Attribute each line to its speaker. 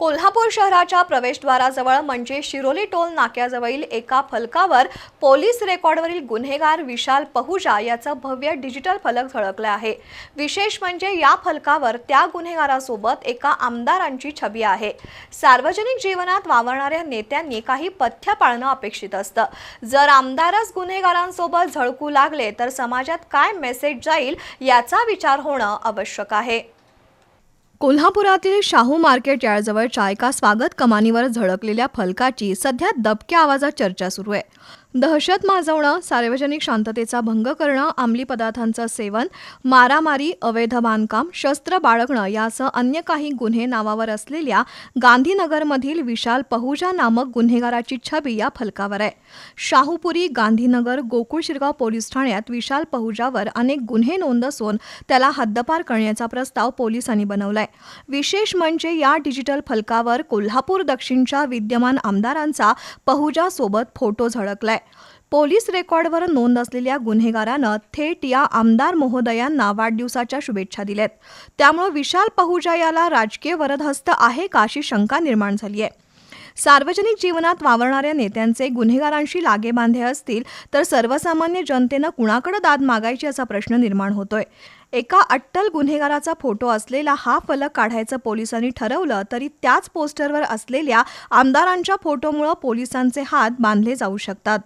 Speaker 1: कोल्हापूर शहराच्या प्रवेशद्वाराजवळ म्हणजे शिरोली टोल नाक्याजवळील एका फलकावर पोलीस रेकॉर्डवरील गुन्हेगार विशाल पहुजा याचं भव्य डिजिटल फलक झळकलं आहे. विशेष म्हणजे या फलकावर त्या गुन्हेगारासोबत एका आमदारांची छबी आहे. सार्वजनिक जीवनात वावरणाऱ्या नेत्यांनी काही पथ्य पाळणं अपेक्षित असतं. जर आमदारच गुन्हेगारांसोबत झळकू लागले तर समाजात काय मेसेज जाईल याचा विचार होणं आवश्यक आहे. कोल्हापुरातील शाहू मार्केट यार्डजवळ चायका स्वागत कमानीवर झळकलेल्या फलकाची सध्या दबक्या आवाजात चर्चा सुरू आहे. दहशत माजवणं सार्वजनिक शांततेचा भंग करणं अंमली पदार्थांचं सेवन मारामारी अवैध बांधकाम शस्त्र बाळगणं यासह अन्य काही गुन्हे नावावर असलेल्या गांधीनगरमधील विशाल पहुजा नामक गुन्हेगाराची छबी या फलकावर आहे. शाहूपुरी गांधीनगर गोकुळ शिरगाव पोलीस ठाण्यात विशाल पहुजावर अनेक गुन्हे नोंद असून त्याला हद्दपार करण्याचा प्रस्ताव पोलिसांनी बनवलाय. विशेष म्हणजे या डिजिटल फलकावर कोल्हापूर दक्षिणच्या विद्यमान आमदारांचा पहुजा सोबत फोटो झळकलाय. पोलीस रेकॉर्डवर नोंद असलेल्या गुन्हेगारानं थेट या आमदार महोदयांना वाढदिवसाच्या शुभेच्छा दिल्यात. त्यामुळं विशाल पहुजा याला राजकीय वरदहस्त आहे का अशी शंका निर्माण झाली आहे सार्वजनिक जीवनात वावरणाऱ्या नेत्यांचे गुन्हेगारांशी लागेबांधे असतील तर सर्वसामान्य जनतेनं कुणाकडे दाद मागायची असा प्रश्न निर्माण होतोय. एका अट्टल गुन्हेगाराचा फोटो असलेला हा फलक काढायचं पोलिसांनी ठरवलं तरी त्याच पोस्टरवर असलेल्या आमदारांच्या फोटोमुळं पोलिसांचे हात बांधले जाऊ शकतात.